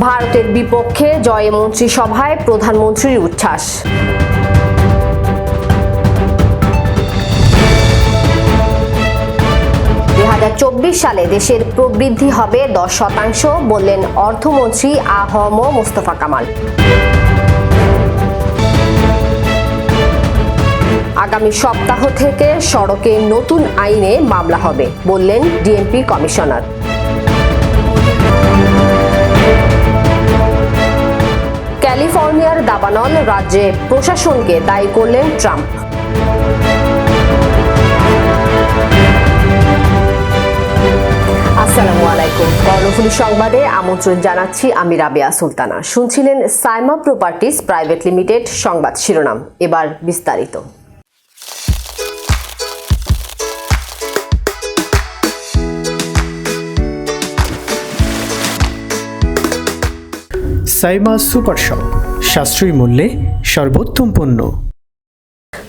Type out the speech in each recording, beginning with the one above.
ভারতের বিপক্ষে জয়ে মন্ত্রিসভায় প্রধানমন্ত্রীর উচ্ছ্বাস। চব্বিশ সালে দেশের প্রবৃদ্ধি হবে দশ শতাংশ বললেন অর্থমন্ত্রী আহম মোস্তফা কামাল। আগামী সপ্তাহ থেকে সড়কে নতুন আইনে মামলা হবে, বললেন ডিএমপি কমিশনার। ক্যালিফোর্নিয়ার দাবানল রাজ্যে প্রশাসনকে দায়ী করলেন ট্রাম্প। আসসালামু আলাইকুম। কর্ণফুলি সংবাদে আমন্ত্রণ জানাচ্ছি আমি রাবেয়া সুলতানা। শুনছিলেন সাইমা প্রপার্টিজ প্রাইভেট লিমিটেড সংবাদ শিরোনাম। এবার বিস্তারিত। Saima super shop. সাশ্রয়ী মূল্যে সর্বোত্তম পণ্য।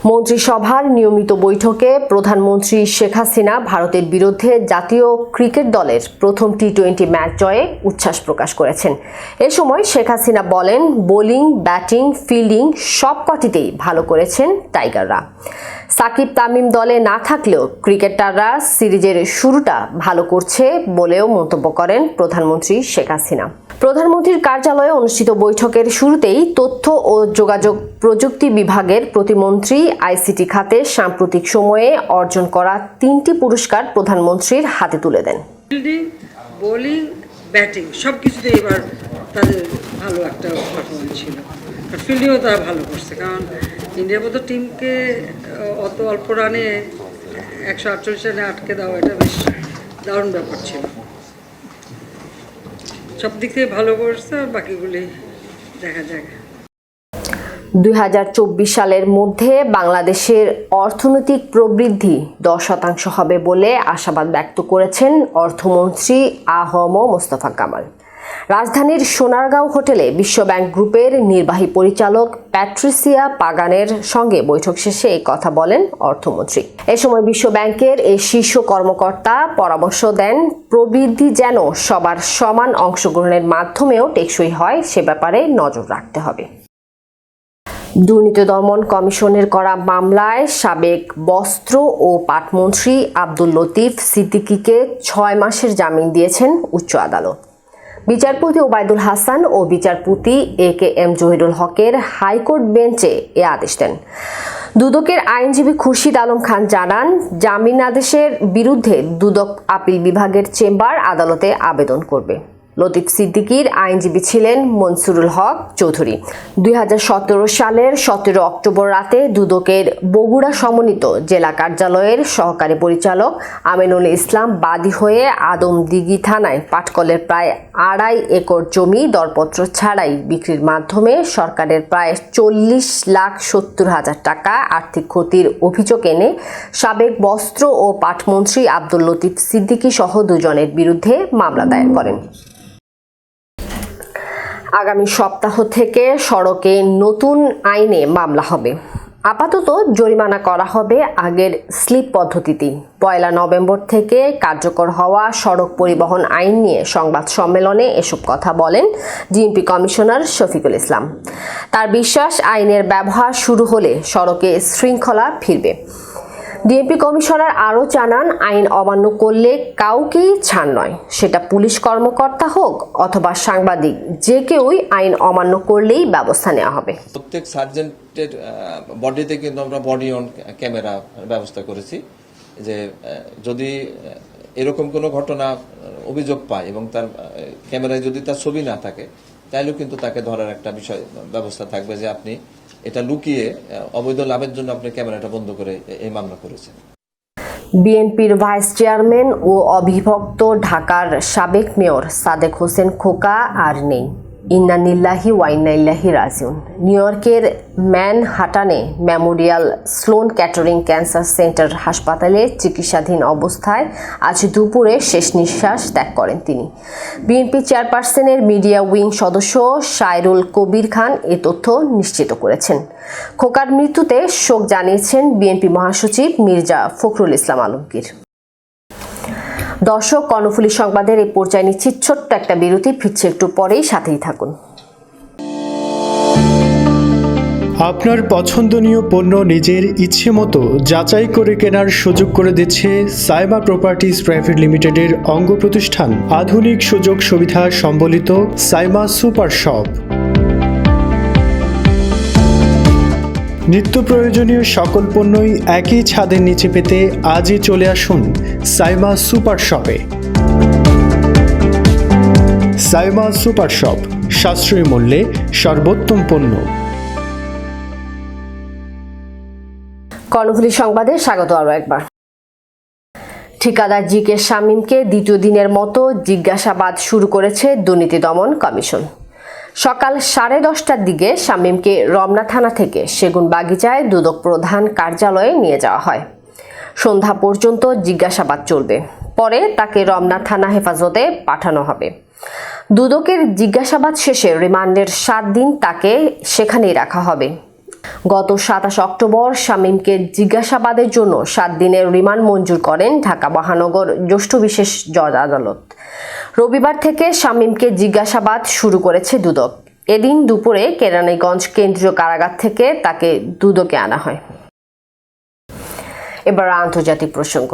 মন্ত্রিসভার নিয়মিত বৈঠকে প্রধানমন্ত্রী শেখ হাসিনা ভারতের বিরুদ্ধে জাতীয় ক্রিকেট দলের প্রথম টি টোয়েন্টি ম্যাচ জয়ে উচ্ছ্বাস প্রকাশ করেছেন। এ সময় শেখ হাসিনা বলেন, বোলিং, ব্যাটিং, ফিল্ডিং সব কটিতেই ভালো করেছেন টাইগাররা। সাকিব তামিম দলে না থাকলেও ক্রিকেটাররা সিরিজের শুরুটা ভালো করছে বলেও মন্তব্য করেন প্রধানমন্ত্রী শেখ হাসিনা। প্রধানমন্ত্রীর কার্যালয়ে অনুষ্ঠিত বৈঠকের শুরুতেই তথ্য ও যোগাযোগ প্রযুক্তি বিভাগের প্রতিমন্ত্রী আইসিটি খাতে সাম্প্রতিক সময়ে অর্জন করা তিনটি পুরস্কার প্রধানমন্ত্রীর হাতে তুলে দেন। বোলিং, ব্যাটিং সব কিছুতে এবার তাদের ভালো একটা পারফরমেন্স ছিল। আর ফিল্ডিংও তারা ভালো করছে, কারণ ইন্ডিয়ার মতো টিমকে অত অল্প রানে একশো আটচল্লিশ রানে আটকে দেওয়া এটা বেশ দারুণ ব্যাপার ছিল। সব দিক থেকে ভালো করছে আর বাকিগুলি দেখা যাক। দুই সালের মধ্যে বাংলাদেশের অর্থনৈতিক প্রবৃদ্ধি দশ শতাংশ হবে বলে আশাবাদ ব্যক্ত করেছেন অর্থমন্ত্রী আহম মোস্তফা কামাল। রাজধানীর সোনারগাঁও হোটেলে বিশ্বব্যাংক গ্রুপের নির্বাহী পরিচালক প্যাট্রিসিয়া পাগানের সঙ্গে বৈঠক শেষে এই কথা বলেন অর্থমন্ত্রী। এ সময় বিশ্বব্যাংকের এই শীর্ষ কর্মকর্তা পরামর্শ দেন, প্রবৃদ্ধি যেন সবার সমান অংশগ্রহণের মাধ্যমেও টেকসই হয়, সে ব্যাপারে নজর রাখতে হবে। দুর্নীতি দমন কমিশনের করা মামলায় সাবেক বস্ত্র ও পাটমন্ত্রী আব্দুল লতিফ সিদ্দিকীকে ছয় মাসের জামিন দিয়েছেন উচ্চ আদালত। বিচারপতি ওবায়দুল হাসান ও বিচারপতি এ কে এম জহিরুল হকের হাইকোর্ট বেঞ্চে এ আদেশ দেন। দুদকের আইনজীবী খুরশিদ আলম খান জানান, জামিন আদেশের বিরুদ্ধে দুদক আপিল বিভাগের চেম্বার আদালতে আবেদন করবে। লতিফ সিদ্দিকীর আইনজীবী ছিলেন মনসুরুল হক চৌধুরী। দুই হাজার সতেরো সালের সতেরো অক্টোবর রাতে দুদকের বগুড়া সমন্বিত জেলা কার্যালয়ের সহকারী পরিচালক আমিনুল ইসলাম বাদী হয়ে আদমদিঘি থানায় পাটকলের প্রায় আড়াই একর জমি দরপত্র ছাড়াই বিক্রির মাধ্যমে সরকারের প্রায় চল্লিশ লাখ সত্তর হাজার টাকা আর্থিক ক্ষতির অভিযোগ এনে সাবেক বস্ত্র ও পাটমন্ত্রী আব্দুল লতিফ সিদ্দিকী সহ দুজনের বিরুদ্ধে মামলা দায়ের করেন। আগামী সপ্তাহ থেকে সড়কে নতুন আইনে মামলা হবে। আপাতত জরিমানা করা হবে আগের স্লিপ পদ্ধতিতেই। পয়লা নভেম্বর থেকে কার্যকর হওয়া সড়ক পরিবহন আইন নিয়ে সংবাদ সম্মেলনে এসব কথা বলেন ডিএমপি কমিশনার শফিকুল ইসলাম। তার বিশ্বাস, আইনের ব্যবহার শুরু হলে সড়কে শৃঙ্খলা ফিরবে। ডিএমপি কমিশনার আরও জানান, আইন অমান্য করলে কাউকেই ছাড় নয়। সেটা পুলিশ কর্মকর্তা হোক অথবা সাংবাদিক, যে কেউই আইন অমান্য করলেই ব্যবস্থা নেওয়া হবে। প্রত্যেক সার্জেন্টের বডিতে কিন্তু আমরা বডি অন ক্যামেরা ব্যবস্থা করেছি যে যদি এরকম কোনো ঘটনা অভিযোগ পায় এবং তার ক্যামেরায় যদি তার ছবি না থাকে তাহলেও কিন্তু তাকে ধরার একটা বিষয়, ব্যবস্থা থাকবে যে আপনি এটা লুকিয়ে অবৈধ লাভের জন্য আপনি ক্যামেরাটা বন্ধ করে এই মামলা করেছেন। বিএনপির ভাইস চেয়ারম্যান ও অবিভক্ত ঢাকার সাবেক মেয়র সাদেক হোসেন খোকা আর নেই। ইন্নানিল্লাহি ওয়াইনাইল্লাহি রাজিউন। নিউ ইয়র্কের ম্যানহাটানে memorial Sloan Kettering cancer centre হাসপাতালে চিকিৎসাধীন অবস্থায় আজ দুপুরে শেষ নিঃশ্বাস ত্যাগ করেন তিনি। বিএনপি চেয়ারপারসনের মিডিয়া উইং সদস্য সাইরুল কবির খান এ তথ্য নিশ্চিত করেছেন। খোকার মৃত্যুতে শোক জানিয়েছেন বিএনপি মহাসচিব মির্জা ফখরুল ইসলাম আলমগীর। দর্শক কর্ণফুলী সংবাদের এই পর্যায়ে নিচ্ছি ছোট্ট একটা বিরতি। ফিরছে একটু পরেই সাথেই থাকুন। আপনার পছন্দনীয় পণ্য নিজের ইচ্ছে মতো যাচাই করে কেনার সুযোগ করে দিচ্ছে সাইমা প্রপার্টিজ প্রাইভেট লিমিটেডের অঙ্গ প্রতিষ্ঠান। আধুনিক সুযোগ সুবিধা সম্বলিত সাইমা সুপার শপ। নিত্য প্রয়োজনীয় সকল পণ্যই একই ছাদের নিচে পেতে আজই চলে আসুন সাইমা সুপার শপে। সাইমা সুপার শপ, সাশ্রয়ী মূল্যে সর্বোত্তম পণ্য। কর্ণফুলী সংবাদে স্বাগত আরও একবার। ঠিকাদার জি কে শামীমকে দ্বিতীয় দিনের মতো জিজ্ঞাসাবাদ শুরু করেছে দুর্নীতি দমন কমিশন। সকাল সাড়ে দশটার দিকে শামীমকে রমনা থানা থেকে সেগুন বাগিচায় দুদক প্রধান কার্যালয়ে নিয়ে যাওয়া হয়। সন্ধ্যা পর্যন্ত জিজ্ঞাসাবাদ চলবে। পরে তাকে রমনা থানা হেফাজতে পাঠানো হবে। দুদকের জিজ্ঞাসাবাদ শেষে রিমান্ডের সাত দিন তাকে সেখানেই রাখা হবে। গত সাতাশ অক্টোবর শামীমকে জিজ্ঞাসাবাদের জন্য সাত দিনের রিমান্ড মঞ্জুর করেন ঢাকা মহানগর জ্যেষ্ঠ বিশেষ জজ আদালত। রবিবার থেকে শামীমকে জিজ্ঞাসাবাদ শুরু করেছে দুদক। এদিন দুপুরে কেরানীগঞ্জ কেন্দ্রীয় কারাগার থেকে তাকে দুদকে আনা হয়। এবার আন্তর্জাতিক প্রসঙ্গ।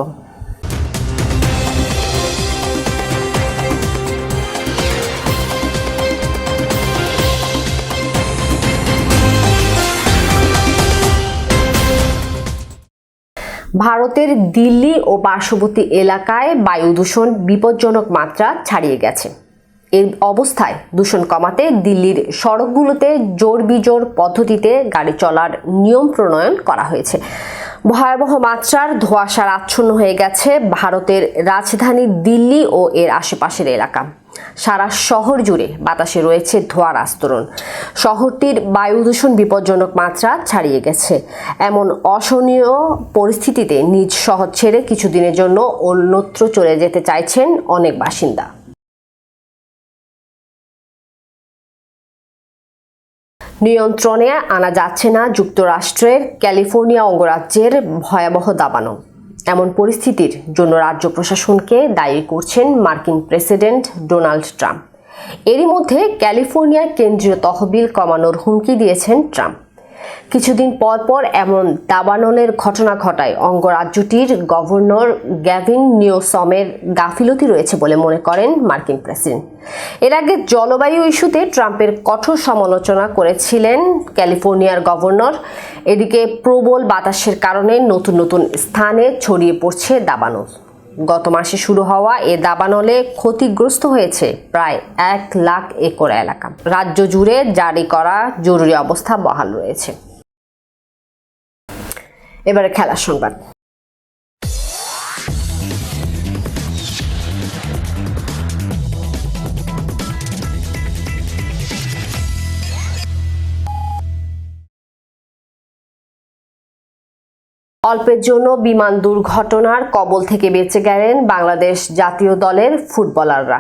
ভারতের দিল্লি ও পার্শ্ববর্তী এলাকায় বায়ু দূষণ বিপজ্জনক মাত্রা ছাড়িয়ে গেছে। এই অবস্থায় দূষণ কমাতে দিল্লির সড়কগুলোতে জোর বিজোর পদ্ধতিতে গাড়ি চলার নিয়ম প্রণয়ন করা হয়েছে। ভয়াবহ মাত্রার ধোঁয়াশার আচ্ছন্ন হয়ে গেছে ভারতের রাজধানী দিল্লি ও এর আশেপাশের এলাকা। সারা শহর জুড়ে বাতাসে রয়েছে ধোঁয়ার আস্তরণ। শহরটির বায়ু দূষণ বিপজ্জনক মাত্রা ছাড়িয়ে গেছে। এমন অসহনীয় পরিস্থিতিতে নিজ শহর ছেড়ে কিছুদিনের জন্য অন্যত্র চলে যেতে চাইছেন অনেক বাসিন্দা। নিয়ন্ত্রণে আনা যাচ্ছে না যুক্তরাষ্ট্রের ক্যালিফোর্নিয়া অঙ্গরাজ্যের ভয়াবহ দাবানো এমন পরিস্থিতির জন্য রাজ্য প্রশাসনকে দায়ী করছেন মার্কিন প্রেসিডেন্ট ডোনাল্ড ট্রাম্প। এরই মধ্যে ক্যালিফোর্নিয়ায় কেন্দ্রীয় তহবিল কমানোর হুমকি দিয়েছেন ট্রাম্প। কিছুদিন পর পর এমন দাবানলের ঘটনা ঘটায়। অঙ্গরাজ্যটির গভর্নর গ্যাভিন নিওসমের গাফিলতি রয়েছে বলে মনে করেন মার্কিন প্রেসিডেন্ট। এর আগে জলবায়ু ইস্যুতে ট্রাম্পের কঠোর সমালোচনা করেছিলেন ক্যালিফোর্নিয়ার গভর্নর। এদিকে প্রবল বাতাসের কারণে নতুন নতুন স্থানে ছড়িয়ে পড়ছে দাবানল। গত মাসে শুরু হওয়া এ দাবানলে ক্ষতিগ্রস্ত হয়েছে প্রায় এক লাখ একর এলাকা। রাজ্য জুড়ে জারি করা জরুরি অবস্থা বহাল রয়েছে। এবারে খেলার সংবাদ। অল্পের জন্য বিমান দুর্ঘটনার কবল থেকে বেঁচে গেলেন বাংলাদেশ জাতীয় দলের ফুটবলাররা।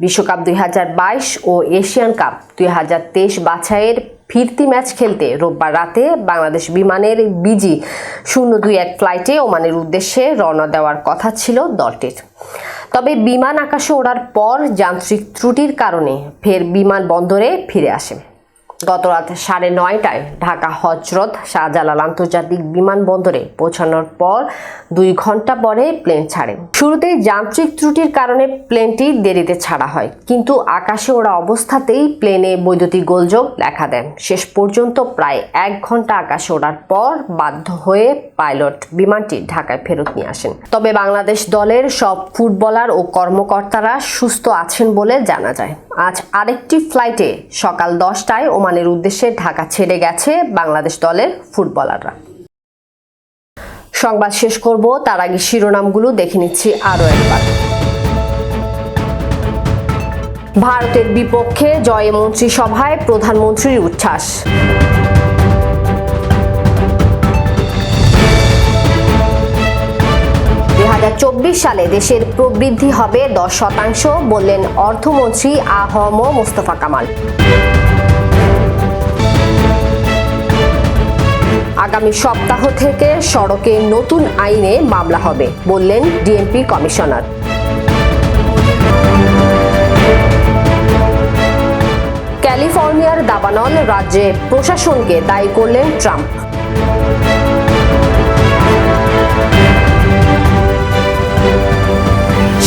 বিশ্বকাপ দুই হাজার বাইশ ও এশিয়ান কাপ দুই হাজার তেইশ বাছাইয়ের ফিরতি ম্যাচ খেলতে রোববার রাতে বাংলাদেশ বিমানের বিজি শূন্য দুই এক ফ্লাইটে ওমানের উদ্দেশ্যে রওনা দেওয়ার কথা ছিল দলটির। তবে বিমান আকাশে ওড়ার পর যান্ত্রিক ত্রুটির কারণে ফের বিমান বন্দরে ফিরে আসে। গত রাত সাড়ে নয়টায় ঢাকা হজরত শাহজালাল আন্তর্জাতিক বিমানবন্দরে পৌঁছানোর পর দুই ঘণ্টা পরে প্লেন ছাড়ে। শুরুতেই যান্ত্রিক ত্রুটির কারণে প্লেনটি দেরিতে ছাড়া হয়, কিন্তু আকাশে ওরা অবস্থাতেই প্লেনে বৈদ্যুতিক গোলযোগ দেখা দেন। শেষ পর্যন্ত প্রায় এক ঘণ্টা আকাশে ওড়ার পর বাধ্য হয়ে পাইলট বিমানটি ঢাকায় ফেরত নিয়ে আসেন। তবে বাংলাদেশ দলের সব ফুটবলার ও কর্মকর্তারা সুস্থ আছেন বলে জানা যায়। আজ আরেকটি ফ্লাইটে সকাল দশটায় ওমানের উদ্দেশ্যে ঢাকা ছেড়ে গেছে বাংলাদেশ দলের ফুটবলাররা। সংবাদ শেষ করব, তার আগে শিরোনামগুলো দেখে নিচ্ছি আরও একবার। ভারতের বিপক্ষে জয়ে মন্ত্রিসভায় প্রধানমন্ত্রীর উচ্ছ্বাস। সালে দেশের প্রবৃদ্ধি হবে দশ শতাংশ, বললেন অর্থমন্ত্রী আহম মোস্তফা কামাল। আগামী সপ্তাহ থেকে সড়কে নতুন আইনে মামলা হবে, বললেন ডিএমপি কমিশনার। ক্যালিফোর্নিয়ার দাবানল রাজ্যে প্রশাসনকে দায়ী করলেন ট্রাম্প।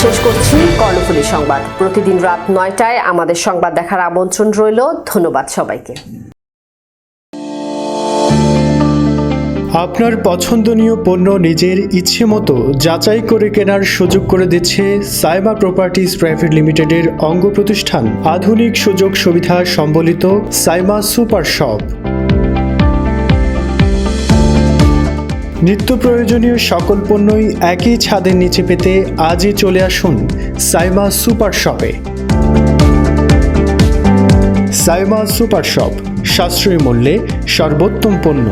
শেষ করছি কর্ণফুলী সংবাদ। প্রতিদিন রাত নয়টায় আমাদের সংবাদ দেখার আমন্ত্রণ রইল। ধন্যবাদ সবাইকে। আপনার পছন্দনীয় পণ্য নিজের ইচ্ছে মতো যাচাই করে কেনার সুযোগ করে দিচ্ছে সাইমা প্রপার্টিজ প্রাইভেট লিমিটেডের অঙ্গ প্রতিষ্ঠান। আধুনিক সুযোগ সুবিধা সম্বলিত সাইমা সুপার শপ। নিত্য প্রয়োজনীয় সকল পণ্যই একই ছাদের নিচে পেতে আজই চলে আসুন সাইমা সুপার শপে। সাইমা সুপার শপ, সাশ্রয়ী মূল্যে সর্বোত্তম পণ্য।